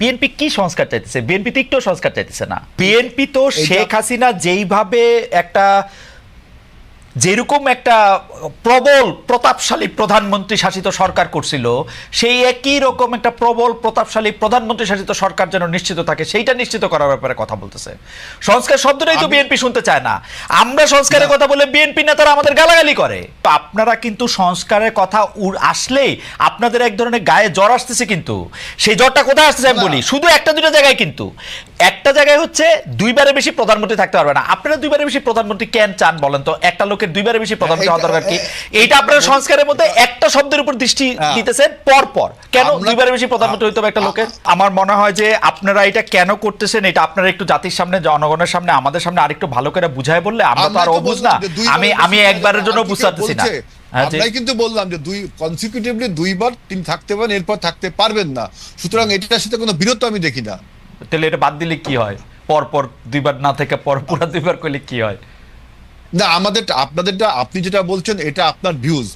BNP কি সংস্কার চাইতেছে? বিএনপি তো একটু সংস্কার চাইতেছে না। বিএনপি তো শেখ হাসিনা যেইভাবে একটা যেরকম একটা প্রবল প্রতাপশালী প্রধানমন্ত্রী শাসিত সরকার করছিল সেই একই রকম একটা প্রবল প্রতাপশালী প্রধানমন্ত্রী শাসিত সরকার যেন নিশ্চিত থাকে সেইটা নিশ্চিত করার ব্যাপারে কথা বলতেছে। সংস্কার শব্দটাই তো বিএনপি শুনতে চায় না। আমরা সংস্কারের কথা বলে বিএনপি নেতারা আমাদের গালাগালি করে। তো আপনারা কিন্তু সংস্কারের কথা আসলেই আপনাদের এক ধরনের গায়ে জ্বর আসতেছে কিন্তু। সেই জ্বরটা কোথায় আসতেছে আমি বলি শুধু একটা দুটো জায়গায় কিন্তু। একটা জায়গায় হচ্ছে দুইবারের বেশি প্রধানমন্ত্রী থাকতে পারবে না। আপনারা দুইবারের বেশি প্রধানমন্ত্রী কেন চান বলেন তো? একটা লোকের দুইবারের বেশি প্রধানমন্ত্রী হওয়া দরকার কি? এইটা আপনারা সংস্কারের মধ্যে একটা শব্দের উপর দৃষ্টি হ্যাঁ। দিতেছেন পর পর কেন দুইবারের বেশি প্রধানমন্ত্রী হইতে হবে একটা লোকের? আমার মনে হয় যে আপনারা এটা কেন করতেছেন? এটা আপনারা একটু জাতির সামনে জনগণের সামনে আমাদের সামনে আরেকটু ভালো করে বুঝায় বললে আমরা তো আর অবুঝ না। আমি আমি একবারের জন্য আর বুঝতে না? হ্যাঁ। আমরাই কিন্তু বললাম যে দুই কনসিকিউটিভলি দুইবার তিনি থাকতে পারেন এরপর থাকতে পারবেন না। সুতরাং এটার সাথে কোনো বিরত আমি দেখি না। তাহলে এটা বাদ দিলে কি হয়? পর পর দুইবার না থেকে পর পুরা দুইবার করলে কি হয়? না আমাদের আপনাদেরটা আপনি যেটা বলছেন এটা আপনার ভিউজ।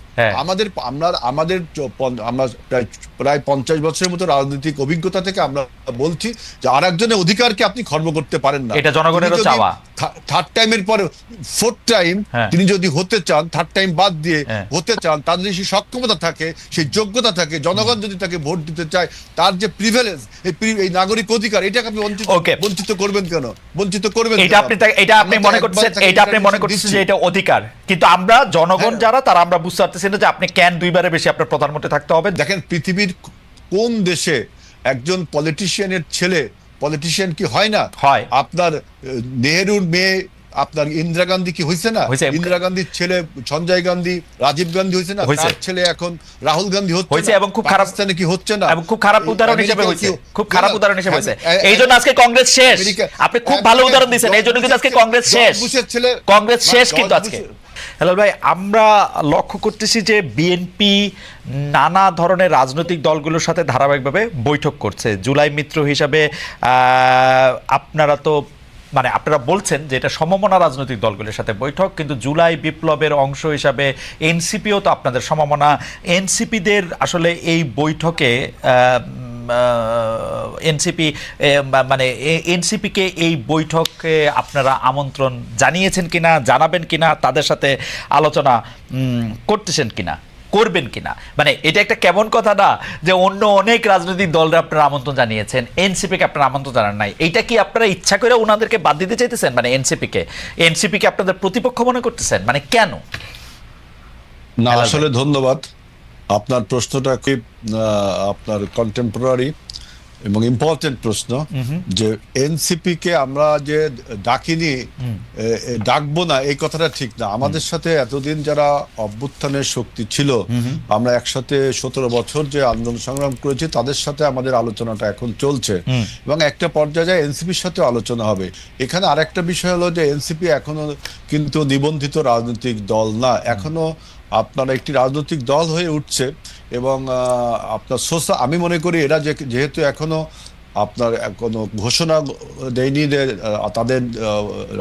আমাদের আমরা আমাদের আমরা প্রায় পঞ্চাশ বছরের মতো রাজনৈতিক অভিজ্ঞতা থেকে আমরা বলছি যে আর একজনের অধিকারকে আপনি খর্ব করতে পারেন না এটা জনগণেরও চাওয়া। থার্ড টাইমের পরে ফোর্থ টাইম হ্যাঁ। তিনি যদি হতে চান থার্ড টাইম বাদ দিয়ে হ্যাঁ। হতে চান তার যদি সেই সক্ষমতা থাকে সেই যোগ্যতা থাকে জনগণ যদি তাকে ভোট দিতে চায় তার যে প্রিভেলেন্স এই নাগরিক অধিকার এটাকে আপনি বঞ্চিত বঞ্চিত করবেন কেন বঞ্চিত করবেন এটা আপনি এটা আপনি মনে তাকে এটা আপনি মনে দিচ্ছি। যে এটা অধিকার কিন্তু আমরা জনগণ হ্যাঁ। যারা তারা আমরা বুঝতে পারতেছি না যে আপনি কেন দুইবারে বেশি আপনার প্রধানমন্ত্রী থাকতে হবে? দেখেন পৃথিবীর কোন দেশে একজন পলিটিশিয়ানের ছেলে পলিটিশিয়ান কি হয় না? হয়। আপনার নেহেরুর মেয়ে আপনার ইন্দিরা গান্ধী কি হয়েছে না? ইন্দিরা গান্ধীর ছেলে সঞ্জয় গান্ধী রাজীব গান্ধী হয়েছে না। তার ছেলে এখন রাহুল গান্ধী হচ্ছে এবং খুব খারাপ- পাকিস্তানে কি হচ্ছে না? এবং খুব খারাপ উদাহরণ হিসেবে হয়েছে খুব খারাপ উদাহরণ হিসেবে হয়েছে এই জন্য আজকে কংগ্রেস শেষ। আপনি খুব ভালো উদাহরণ দিচ্ছেন এই জন্য কিন্তু আজকে কংগ্রেস শেষ। ছেলে- কংগ্রেস শেষ কিন্তু আজকে। হ্যালো ভাই, আমরা লক্ষ্য করতেছি যে বিএনপি নানা ধরনের রাজনৈতিক দলগুলোর সাথে ধারাবাহিকভাবে বৈঠক করছে। জুলাই মিত্র হিসাবে আপনারা তো মানে আপনারা বলছেন যে এটা সমমনা রাজনৈতিক দলগুলোর সাথে বৈঠক, কিন্তু জুলাই বিপ্লবের অংশ হিসাবে এনসিপিও তো আপনাদের সমমনা। এনসিপিদের আসলে এই বৈঠকে এনসিপি মানে এনসিপিকে এই বৈঠকে আপনারা আমন্ত্রণ জানিয়েছেন কিনা, জানাবেন কিনা, তাদের সাথে আলোচনা করতেছেন কিনা, করবেন কিনা? মানে এটা একটা কেমন কথা না যে অন্য অনেক রাজনৈতিক দলরা আপনারা আমন্ত্রণ জানিয়েছেন, এনসিপিকে আপনারা আমন্ত্রণ জানান নাই। এইটা কি আপনারা ইচ্ছা করে ওনাদেরকে বাদ দিতে চাইতেছেন? মানে এনসিপিকে এনসিপিকে আপনাদের প্রতিপক্ষ মনে করতেছেন? মানে কেন? না, আসলে ধন্যবাদ। আপনার প্রশ্নটা খুব আপনার কন্টেম্পোরারি এবং ইম্পর্টেন্ট প্রশ্ন যে এনসিপি কে আমরা যে ডাকিনি ডাকবো না এই কথাটা ঠিক না। আমাদের সাথে এতদিন যারা অভ্যুত্থানের শক্তি ছিল আমরা একসাথে সতেরো বছর যে আন্দোলন সংগ্রাম করেছি তাদের সাথে আমাদের আলোচনাটা এখন চলছে। এবং একটা পর্যায়ে এনসিপির সাথে আলোচনা হবে। এখানে আরেকটা বিষয় হলো যে এনসিপি এখনও কিন্তু নিবন্ধিত রাজনৈতিক দল না। এখনও আপনার একটি রাজনৈতিক দল হয়ে উঠছে এবং আপনার সোসা আমি মনে করি এরা যেহেতু এখনও আপনার কোনো ঘোষণা দেয়নি তাদের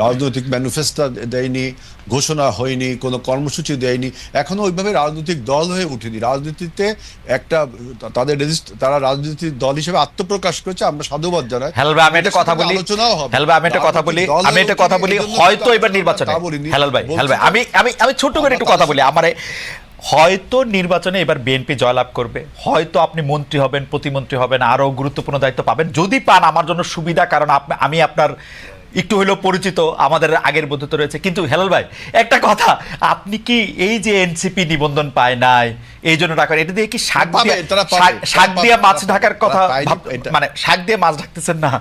রাজনৈতিক ম্যানিফেস্টো দেয়নি ঘোষণা হয়নি কোনো কর্মসূচি দেয়নি। এখনও ওইভাবে রাজনৈতিক দল হয়ে উঠেনি। রাজনীতিতে একটা তাদের তারা রাজনৈতিক দল হিসেবে আত্মপ্রকাশ করেছে আমরা সাধুবাদ জানাই। হেলাল ভাই আমি একটা কথা বলি। আলোচনাও হবে। ভাই আমি একটা কথা বলি। আমি একটা কথা বলি। হয়তো এবার নির্বাচনে। হেলাল ভাই হেলাল ভাই আমি আমি আমি ছোট্ট করে একটু কথা বলি। আমারে হয়তো নির্বাচনে এবার বিএনপি জয়লাভ করবে হয়তো আপনি মন্ত্রী হবেন প্রতিমন্ত্রী হবেন আরও গুরুত্বপূর্ণ দায়িত্ব পাবেন যদি পান আমার জন্য সুবিধা কারণ আমি আপনার একটু হলেও পরিচিত আমাদের আগের বন্ধুত্ব রয়েছে। কিন্তু হেলাল ভাই একটা কথা আপনি কি এই যে এনসিপি নিবন্ধন পায় নাই এই জন্য টাকা এটা দিয়ে কি শাক দিয়ে শাক- দিয়ে মাছ ঢাকার কথা মানে শাক দিয়ে মাছ ঢাকতেছেন না,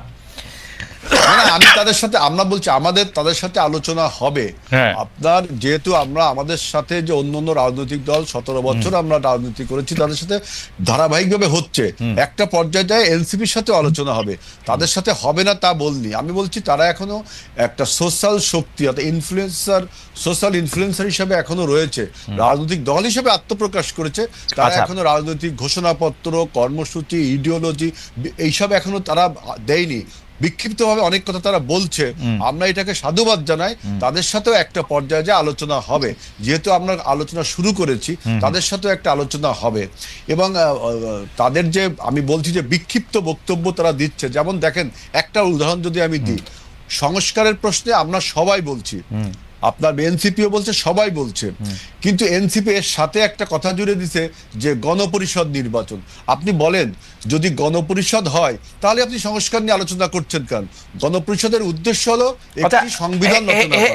আমি তাদের সাথে আমরা বলছি আমাদের তাদের সাথে আলোচনা হবে। হ্যাঁ। আপনার যেহেতু আমরা আমাদের সাথে যে অন্য অন্য রাজনৈতিক দল সতেরো বছর আমরা রাজনীতি করেছি তাদের সাথে ধারাবাহিকভাবে হচ্ছে। একটা পর্যায়ে যায় এনসিপির সাথে আলোচনা হবে। তাদের সাথে হবে না তা বলনি। আমি বলছি তারা এখনও একটা সোশ্যাল শক্তি অর্থাৎ ইনফ্লুয়েন্সার সোশ্যাল ইনফ্লুয়েন্সার হিসেবে এখনও রয়েছে। রাজনৈতিক দল হিসেবে আত্মপ্রকাশ করেছে। তারা আচ্ছা। এখনও রাজনৈতিক ঘোষণাপত্র কর্মসূচি ইডিওলজি এইসব এখনও তারা দেয়নি। বিক্ষিপ্তভাবে অনেক কথা তারা বলছে। আমরা এটাকে সাধুবাদ জানাই। তাদের সাথেও একটা পর্যায়ে যে আলোচনা হবে যেহেতু আমরা আলোচনা শুরু করেছি তাদের সাথেও একটা আলোচনা হবে। এবং তাদের যে আমি বলছি যে বিক্ষিপ্ত বক্তব্য তারা দিচ্ছে। যেমন দেখেন একটা উদাহরণ যদি আমি দিই। সংস্কারের প্রশ্নে আমরা সবাই বলছি আপনার এনসিপিও বলছে সবাই বলছে। কিন্তু এনসিপি এর সাথে একটা কথা জুড়ে দিছে যে গণপরিষদ নির্বাচন। আপনি বলেন যদি গণপরিষদ হয় তাহলে আপনি সংস্কার নিয়ে আলোচনা করছেন কেন? গণপরিষদের উদ্দেশ্য হলো একটি সংবিধান রচনা করা।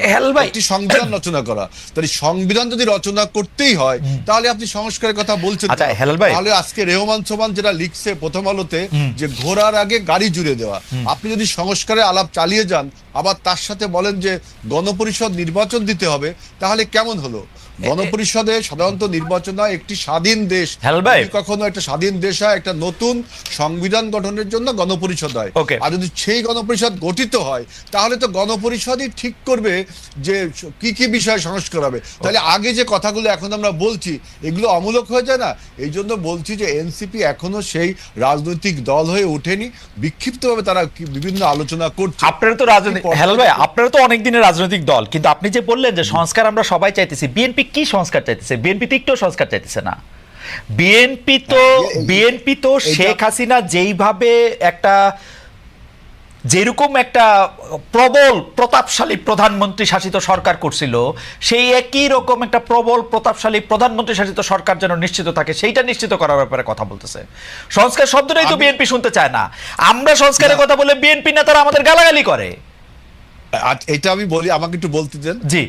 একটি সংবিধান রচনা করা। তাহলে সংবিধান যদি রচনা করতেই হয় তাহলে আপনি সংস্কারের কথা বলছেন আচ্ছা। তাহলে আজকে রেহমান সোমান যেটা লিখছে প্রথম আলোতে যে ঘোড়ার আগে গাড়ি জুড়ে দেওয়া। আপনি যদি সংস্কারের আলাপ চালিয়ে যান আবার তার সাথে বলেন যে গণপরিষদ নির্বাচন দিতে হবে তাহলে কেমন হলো? গণপরিষদে সাধারণত নির্বাচন হয় একটি স্বাধীন দেশ। যদি কখনো একটা স্বাধীন দেশ হয় একটা নতুন সংবিধান গঠনের জন্য গণপরিষদ হয়। আর যদি সেই গণপরিষদ গঠিত হয় তাহলে তো গণপরিষদই ঠিক করবে যে কি কি বিষয় সংস্কার হবে। তাহলে আগে যে কথাগুলো এখন আমরা বলছি এগুলো অমূলক হয়ে যায় না? এই জন্য বলছি যে এনসিপি এখনও সেই রাজনৈতিক দল হয়ে ওঠেনি। বিক্ষিপ্তভাবে তারা বিভিন্ন আলোচনা করছে। আপনারা তো রাজনৈতিক হেলাল ভাই আপনারা তো অনেক দিনের রাজনৈতিক দল। কিন্তু আপনি যে বললেন যে সংস্কার আমরা সবাই চাইতেছি বিএনপি কি সংস্কার চাইতেছে? বিএনপি তো একটু সংস্কার চাইতেছে না। বিএনপি তো হ্যাঁ, বিএনপি তো শেখ হাসিনা যেইভাবে একটা যেরকম একটা প্রবল প্রতাপশালী প্রধানমন্ত্রী শাসিত সরকার করছিল সেই একই রকম একটা প্রবল প্রতাপশালী প্রধানমন্ত্রী শাসিত সরকার যেন নিশ্চিত থাকে সেইটা নিশ্চিত করার ব্যাপারে কথা বলতেছে। সংস্কার শব্দটাই তো বিএনপি শুনতে চায় না। আমরা সংস্কারের কথা বলে বিএনপি নেতারা আমাদের গালাগালি করে। এটা আমি বলি আমাকে একটু বলতে দেন। জি।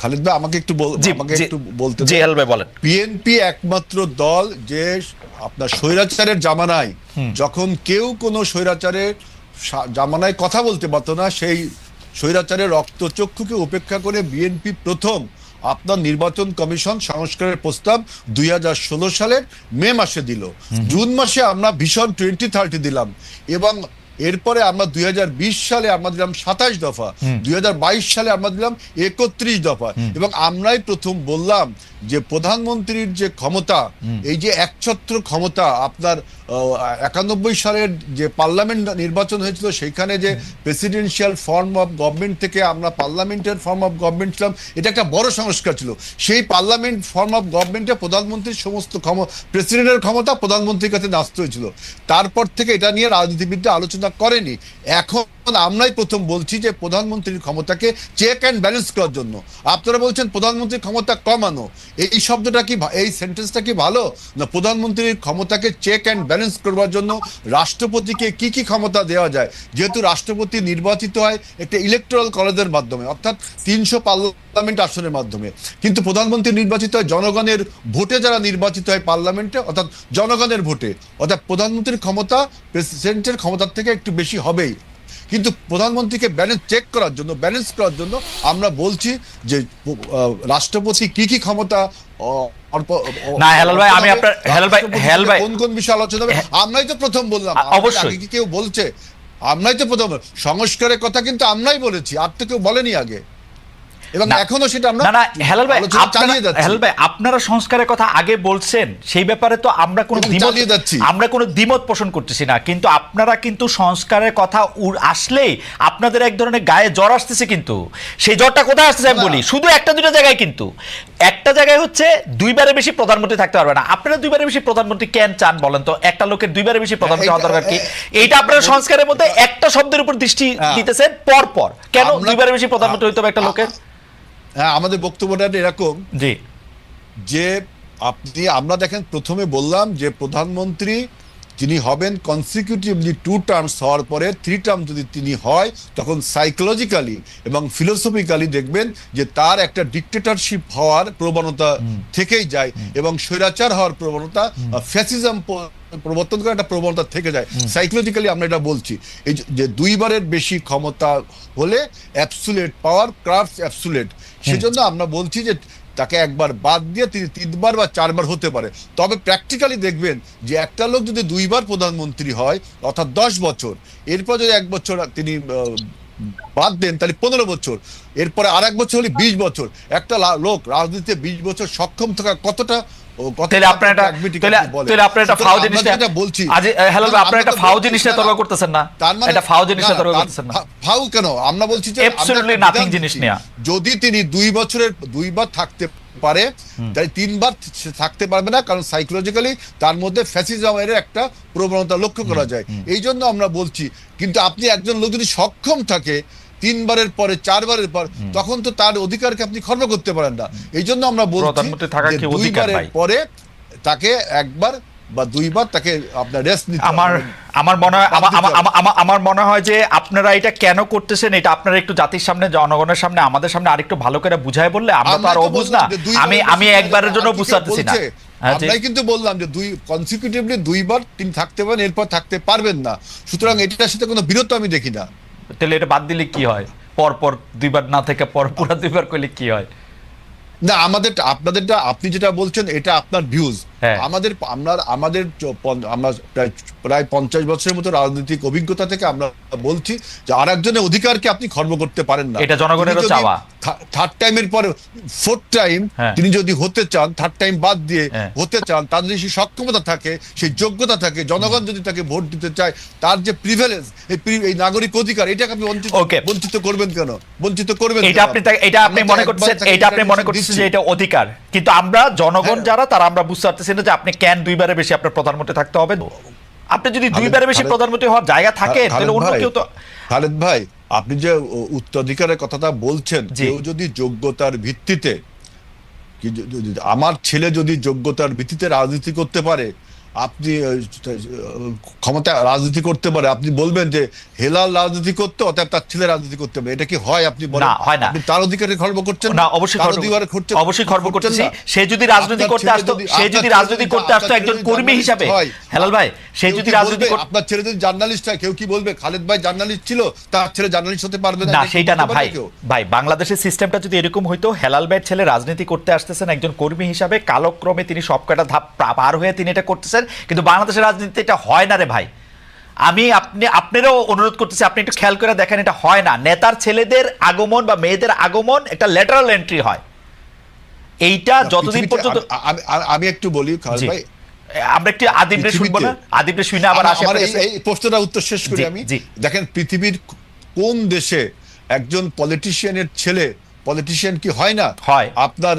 খালিদ ভাই আমাকে একটু আমাকে একটু বলতে জি ভাই বলেন। বিএনপি একমাত্র দল যে আপনার স্বৈরাচারের জামানায় যখন কেউ কোনো স্বৈরাচারের জামানায় কথা বলতে পারতো না সেই স্বৈরাচারের রক্তচক্ষুকে উপেক্ষা করে বিএনপি প্রথম আপনার নির্বাচন কমিশন সংস্কারের প্রস্তাব দুই হাজার ষোলো সালের মে মাসে দিল। জুন মাসে আমরা ভীষণ টোয়েন্টি থার্টি দিলাম এবং এরপরে আমরা দুই হাজার বিশ সালে আমরা দিলাম সাতাশ দফা দুই হাজার বাইশ সালে আমরা দিলাম একত্রিশ দফা এবং আমরাই প্রথম বললাম যে প্রধানমন্ত্রীর যে ক্ষমতা এই যে একছত্র ক্ষমতা আপনার একানব্বই সালের যে পার্লামেন্ট নির্বাচন হয়েছিল সেখানে যে প্রেসিডেন্সিয়াল ফর্ম অফ গভর্নমেন্ট থেকে আমরা পার্লামেন্টের ফর্ম অফ গভর্নমেন্ট ছিলাম এটা একটা বড় সংস্কার ছিল। সেই পার্লামেন্ট ফর্ম অফ গভর্নমেন্টে প্রধানমন্ত্রীর সমস্ত ক্ষম প্রেসিডেন্টের ক্ষমতা প্রধানমন্ত্রীর কাছে ন্যস্ত হয়েছিল। তারপর থেকে এটা নিয়ে রাজনীতিবিদরা আলোচনা করেনি। এখন আমরাই প্রথম বলছি যে প্রধানমন্ত্রীর ক্ষমতাকে চেক অ্যান্ড ব্যালেন্স করার জন্য। আপনারা বলছেন প্রধানমন্ত্রীর ক্ষমতা কমানো। এই শব্দটা কি এই সেন্টেন্সটা কি ভালো? না, প্রধানমন্ত্রীর ক্ষমতাকে চেক অ্যান্ড ব্যালেন্স করবার জন্য রাষ্ট্রপতিকে কি কি ক্ষমতা দেওয়া যায়? যেহেতু রাষ্ট্রপতি নির্বাচিত হয় একটা ইলেকট্রাল কলেজের মাধ্যমে, অর্থাৎ তিনশো পার্লামেন্ট আসনের মাধ্যমে। কিন্তু প্রধানমন্ত্রী নির্বাচিত হয় জনগণের ভোটে, যারা নির্বাচিত হয় পার্লামেন্টে, অর্থাৎ জনগণের ভোটে। অর্থাৎ প্রধানমন্ত্রীর ক্ষমতা প্রেসিডেন্টের ক্ষমতার থেকে একটু বেশি হবেই। কিন্তু প্রধানমন্ত্রীকে ব্যালেন্স চেক করার জন্য ব্যালেন্স করার জন্য আমরা বলছি যে রাষ্ট্রপতি কি কি ক্ষমতা না, হেলাল ভাই, আমি আপনার- হেলাল ভাই- হেলাল ভাই- কোন কোন বিষয়ে আলোচনা হবে? আমরাই তো প্রথম বললাম। অবশ্যই। কি কেউ বলছে? আমরাই তো প্রথম সংস্কারের কথা কিন্তু আমরাই বলেছি আর তো কেউ বলেনি আগে। এবং এখনও সেটা আমরা না না হেলাল ভাই আপনারা হেলাল ভাই আপনারা সংস্কারের কথা আগে বলছেন সেই ব্যাপারে তো আমরা কোনো দ্বিমত আমরা কোনো দ্বিমত পোষণ করতেছি না কিন্তু আপনারা কিন্তু সংস্কারের কথা আসলেই আপনাদের এক ধরনের গায়ে জ্বর আসতেছে কিন্তু। সেই জ্বরটা কোথায় আসতেছে আমি বলি শুধু একটা দুটো জায়গায় কিন্তু। একটা জায়গায় হচ্ছে দুইবারে বেশি প্রধানমন্ত্রী থাকতে পারবে না। আপনারা দুইবারে বেশি প্রধানমন্ত্রী কেন চান বলেন তো? একটা লোকের দুইবারে বেশি প্রধানমন্ত্রী হওয়া দরকার কি? এইটা আপনারা সংস্কারের মধ্যে একটা শব্দের উপর দৃষ্টি। দিতেছেন পর পর কেন দুইবারে বেশি প্রধানমন্ত্রী হইতে হবে একটা লোকের? হ্যাঁ আমাদের বক্তব্যটা এরকম জি। যে আপনি আমরা দেখেন প্রথমে বললাম যে প্রধানমন্ত্রী যিনি হবেন কনসিকিউটিভলি টু টার্মস হওয়ার পরে থ্রি টার্ম যদি তিনি হয় তখন সাইকোলজিক্যালি এবং ফিলোসফিক্যালি দেখবেন যে তার একটা ডিক্টেটরশিপ হওয়ার প্রবণতা থেকেই যায় এবং স্বৈরাচার হওয়ার প্রবণতা ফ্যাসিজম প্রবর্তন করার একটা প্রবণতা থেকে যায়। সাইকোলজিক্যালি আমরা এটা বলছি। এই যে- যে দুইবারের বেশি ক্ষমতা হলে অ্যাবসুলেট পাওয়ার ক্রাফট অ্যাবসুলেট সেজন্য আমরা বলছি যে তাকে একবার বাদ দিয়ে তিনি তিনবার বা চারবার হতে পারে। তবে প্র্যাকটিক্যালি দেখবেন যে একটা লোক যদি দুইবার প্রধানমন্ত্রী হয়, অর্থাৎ দশ বছর, এরপর যদি এক বছর তিনি বাদ দেন, তাহলে পনেরো বছর, এরপরে আর এক বছর হলে বিশ বছর। একটা লোক রাজনীতিতে বিশ বছর সক্ষম থাকা কতটা মানে। যদি তিনি দুই বছরের দুইবার থাকতে পারে তাই তিনবার থাকতে পারবে না কারণ সাইকোলজিক্যালি তার মধ্যে ফ্যাসিজমের একটা প্রবণতা লক্ষ্য করা যায়। এই জন্য আমরা বলছি কিন্তু আপনি একজন লোক যদি সক্ষম থাকে তিনবারের পরে চারবারের পর তখন তো তার অধিকারকে আপনি খর্ব করতে পারেন না। এই জন্য আমরা বলছি দুইবারের পরে তাকে একবার বা দুইবার তাকে আপনার রেস্ট নিতে আমার আমার মনে হয় আমার- মনে হয় যে আপনারা এটা কেন করতেছেন? এটা আপনারা একটু জাতির সামনে জনগণের সামনে আমাদের সামনে আরেকটু ভালো করে বুঝায় বললে আমরা তো আর অবুঝ না। আমি আমি একবারের জন্য বুঝতে না? হ্যাঁ, আমরাই কিন্তু বললাম যে দুই কনসিকিউটিভলি দুইবার তিনি থাকতে পারেন এরপর থাকতে পারবেন না। সুতরাং এটার সাথে কোনো বিরত আমি দেখি না। তাহলে এটা বাদ দিলে কি হয় পরপর পর দুইবার না থেকে পর পুরা দুইবার করলে কি হয় না, আমাদের আপনাদেরটা আপনি যেটা বলছেন, এটা আপনার ভিউজ। আমাদের আমরা আমাদের আমরা প্রায় পঞ্চাশ বছরের মতো রাজনৈতিক অভিজ্ঞতা থেকে আমরা বলছি যে আর একজনের অধিকারকে আপনি খর্ব করতে পারেন না। এটা জনগণেরও চাওয়া। থার্ড টাইমের পরে ফোর্থ টাইম হ্যাঁ। তিনি যদি হতে চান থার্ড টাইম বাদ দিয়ে হ্যাঁ। হতে চান তার যদি সেই সক্ষমতা থাকে সেই যোগ্যতা থাকে জনগণ যদি তাকে ভোট দিতে চায় তার যে প্রিভেলেন্স এই এই নাগরিক অধিকার এটাকে আপনি বঞ্চিত বঞ্চিত করবেন কেন? বঞ্চিত করবেন এটা আপনি এটা আপনি মনে করছেন এটা আপনি মনে করছেন যে এটা অধিকার। কিন্তু আমরা জনগণ হ্যাঁ। যারা তারা আমরা বুঝতে পারতেছি না যে আপনি কেন দুইবারে বেশি আপনার প্রধানমন্ত্রী থাকতে হবে আপনি যদি দুইবারে বেশি প্রধানমন্ত্রী হওয়ার জায়গা থাকে তাহলে অন্য কেউ তো খালেদ ভাই আপনি যে উত্তরাধিকারের কথাটা বলছেন। কেউ যদি যোগ্যতার ভিত্তিতে আমার ছেলে যদি যোগ্যতার ভিত্তিতে রাজনীতি করতে পারে আপনি ক্ষমতা রাজনীতি করতে পারে। আপনি বলবেন যে হেলাল রাজনীতি করতে অতএব তার ছেলে রাজনীতি করতে পারে এটা কি হয় আপনি বলেন? হয় না। তার অধিকারে খর্ব করছেন? না অবশ্যই অধিকারে করছেন অবশ্যই খর্ব করতেছি। সে যদি রাজনীতি করতে আসতো সে যদি রাজনীতি করতে আসতো একজন কর্মী হিসাবে। হেলাল ভাই সে যদি রাজনীতি আপনার ছেলে যদি জার্নালিস্ট হয় কেউ কি বলবে? খালেদ ভাই জার্নালিস্ট ছিল তার ছেলে জার্নালিস্ট হতে পারবে না। সেইটা না ভাই। কেউ? ভাই বাংলাদেশের সিস্টেমটা যদি এরকম হইতো হেলাল ভাইয়ের ছেলে রাজনীতি করতে আসতেছেন একজন কর্মী হিসাবে কালক্রমে তিনি সবকটা ধাপ পার হয়ে তিনি এটা করতেছেন। কিন্তু বাংলাদেশের রাজনীতিতে এটা হয় না রে ভাই। আমি আপনি আপনারও অনুরোধ করতেছি আপনি একটু খেয়াল করে দেখেন এটা হয় না। নেতার ছেলেদের আগমন বা মেয়েদের আগমন একটা লেটারাল এন্ট্রি হয়। এইটা যতদিন পর্যন্ত আমি- একটু বলি ভাই। আমরা একটু আদিবরে শুনব না? আদিবরে শুনে আবার আসে এই প্রশ্নটা উত্তর শেষ করি আমি। দেখেন পৃথিবীর কোন দেশে একজন পলিটিশিয়ানের ছেলে পলিটিশিয়ান কি হয় না? হয়। আপনার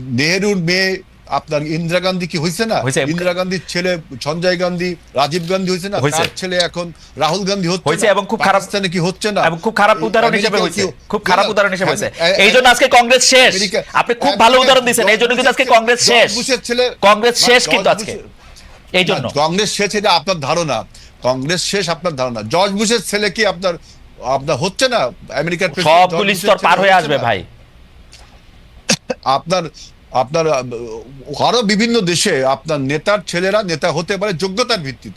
নেহেরুর মেয়ে আপনার ইন্দিরা গান্ধী কি হয়েছে না? ইন্দিরা গান্ধীর ছেলে সঞ্জয় গান্ধী রাজীব গান্ধী হয়েছে না? তার ছেলে এখন রাহুল গান্ধী হচ্ছে হয়েছে এবং খুব খারাপ- পাকিস্তানে কি হচ্ছে না? এবং খুব খারাপ উদাহরণ হিসেবে হয়েছে খুব খারাপ উদাহরণ হিসেবে হয়েছে এই জন্য আজকে কংগ্রেস শেষ। আপনি খুব ভালো উদাহরণ দিচ্ছেন এই জন্য কিন্তু আজকে কংগ্রেস শেষ। বুশের ছেলে- কংগ্রেস শেষ কিন্তু আজকে। এই জন্য। কংগ্রেস শেষ এটা আপনার ধারণা। কংগ্রেস শেষ আপনার ধারণা। জর্জ বুশের ছেলে কি আপনার আপনার হচ্ছে না? আমেরিকার সবগুলি স্তর পার হয়ে আসবে ভাই। আপনার আপনার আরও আরও বিভিন্ন দেশে আপনার নেতার ছেলেরা নেতা হতে পারে যোগ্যতার ভিত্তিতে।